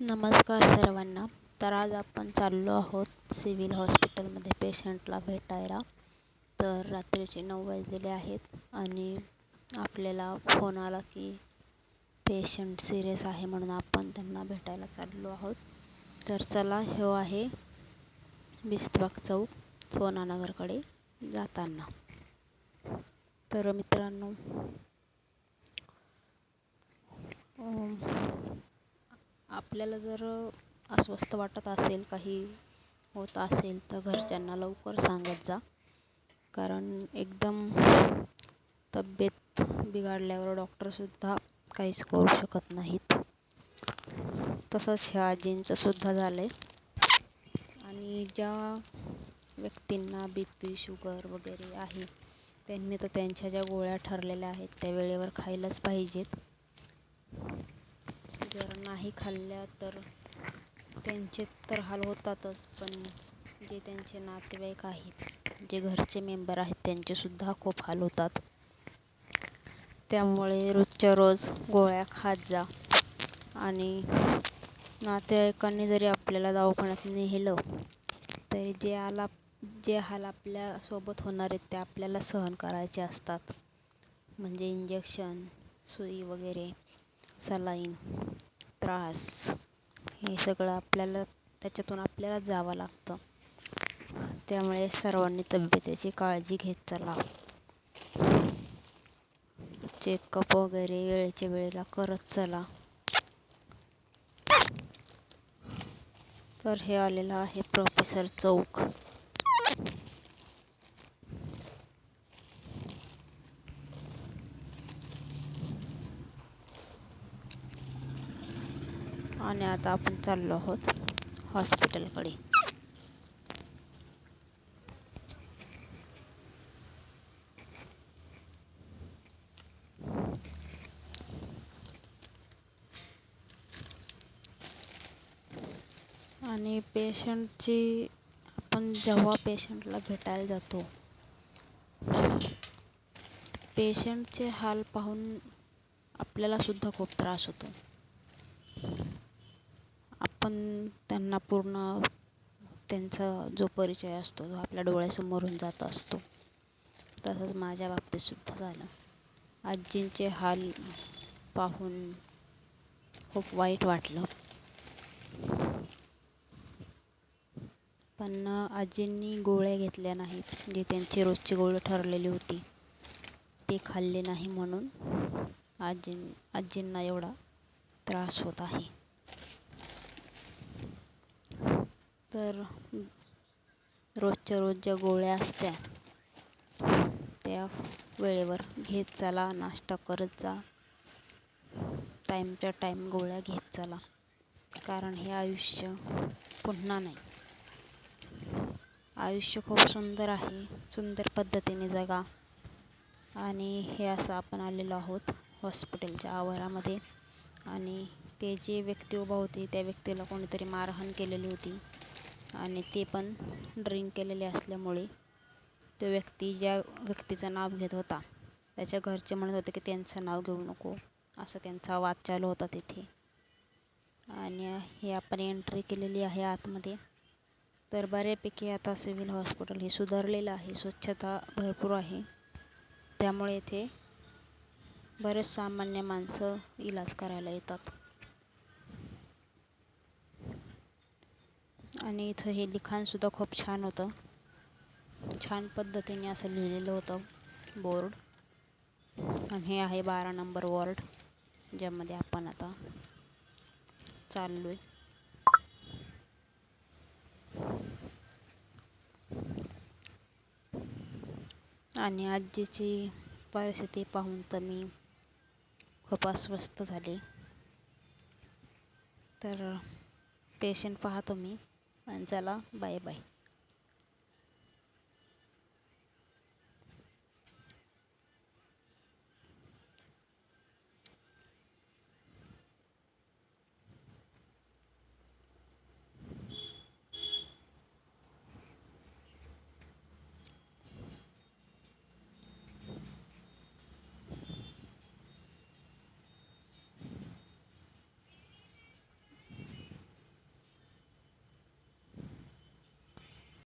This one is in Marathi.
नमस्कार सर्वांना. तर आज आपण चाललो आहोत सिव्हिल हॉस्पिटलमध्ये पेशंटला भेटायला. तर रात्रीचे नऊ वाजलेले आहेत आणि आपल्याला फोन आला की पेशंट सिरियस आहे म्हणून आपण त्यांना भेटायला चाललो आहोत. तर चला हो आहे बिस्तबाग चौक सोनानगरकडे जाताना. तर मित्रांनो आपल्याला जर अस्वस्थ वाटत असेल काही होत असेल तर घरच्यांना लवकर सांगत जा. कारण एकदम तब्येत बिघडल्यावर डॉक्टरसुद्धा काहीच करू शकत नाहीत. तसंच ह्या आजींचंसुद्धा झालं आहे आणि ज्या व्यक्तींना बी पी शुगर वगैरे आहे त्यांनी तर त्यांच्या ज्या गोळ्या ठरलेल्या आहेत त्या वेळेवर खायलाच पाहिजेत. जर नाही खाल्ल्या तर त्यांचे तर हाल होतातच पण जे त्यांचे नातेवाईक आहेत जे घरचे मेंबर आहेत त्यांचेसुद्धा खूप हाल होतात. त्यामुळे रोजच्या रोज गोळ्या खात जा. आणि नातेवाईकांनी जरी आपल्याला दवाखान्यात नेलं तरी जे आला जे हाल आपल्यासोबत होणार आहेत ते आपल्याला सहन करायचे असतात. म्हणजे इंजेक्शन सुई वगैरे सलाईन त्रास हे सगळं आपल्याला त्याच्यातून आपल्याला जावं लागतं. त्यामुळे सर्वांनी तब्येतीची काळजी घेत चला. चेकअप वगैरे वेळेच्या वेळेला करत चला. तर हे आलेलं आहे प्रोफेसर चौक. आणि आता आपण चाललो आहोत हॉस्पिटलकडे. आणि पेशंटची आपण जेव्हा पेशंटला भेटायला जातो पेशंटचे हाल पाहून आपल्याला सुद्धा खूप त्रास होतो. पण त्यांना पूर्ण त्यांचा जो परिचय असतो तो आपल्या डोळ्यासमोरून जात असतो तसंच माझ्या बाबतीतसुद्धा झालं. आजींचे हाल पाहून खूप वाईट वाटलं. पण आजींनी गोळ्या घेतल्या नाहीत जे त्यांची रोजची गोळी ठरलेली होती. ते खाल्ले नाही म्हणून आजी आजींना एवढा त्रास होत आहे. तर रोजच्या रोज ज्या गोळ्या असत्या त्या वेळेवर घेत चला नाश्ता करत जा. टाईमच्या टाईम गोळ्या घेत चला. कारण हे आयुष्य पुन्हा नाही. आयुष्य खूप सुंदर आहे सुंदर पद्धतीने जगा. आणि हे असं आपण आलेलो आहोत हॉस्पिटलच्या आवारामध्ये. आणि ते जे व्यक्ती उभा होती त्या व्यक्तीला कोणीतरी मारहाण केलेली होती. आणि ते पण ड्रिंक केलेले असल्यामुळे तो व्यक्ती ज्या व्यक्तीचं नाव घेत होता त्याच्या घरचे म्हणत होते की त्यांचं नाव घेऊ नको असं त्यांचा वाद चालू होता तिथे. आणि हे आपण एंट्री केलेली आहे आतमध्ये. तर बऱ्यापैकी आता सिव्हिल हॉस्पिटल हे सुधारलेलं आहे स्वच्छता भरपूर आहे. त्यामुळे इथे बरेच सामान्य माणसं इलाज करायला येतात. आणि इथं हे लिखाणसुद्धा खूप छान होतं. छान पद्धतीने असं लिहिलेलं होतं बोर्ड. आणि हे आहे बारा नंबर वॉर्ड ज्यामध्ये आपण आता चाललो आहे आणि आजीची परिस्थिती पाहून तर मी खूप अस्वस्थ झाले. तर पेशंट पाहतो मी आणि चला बाय बाय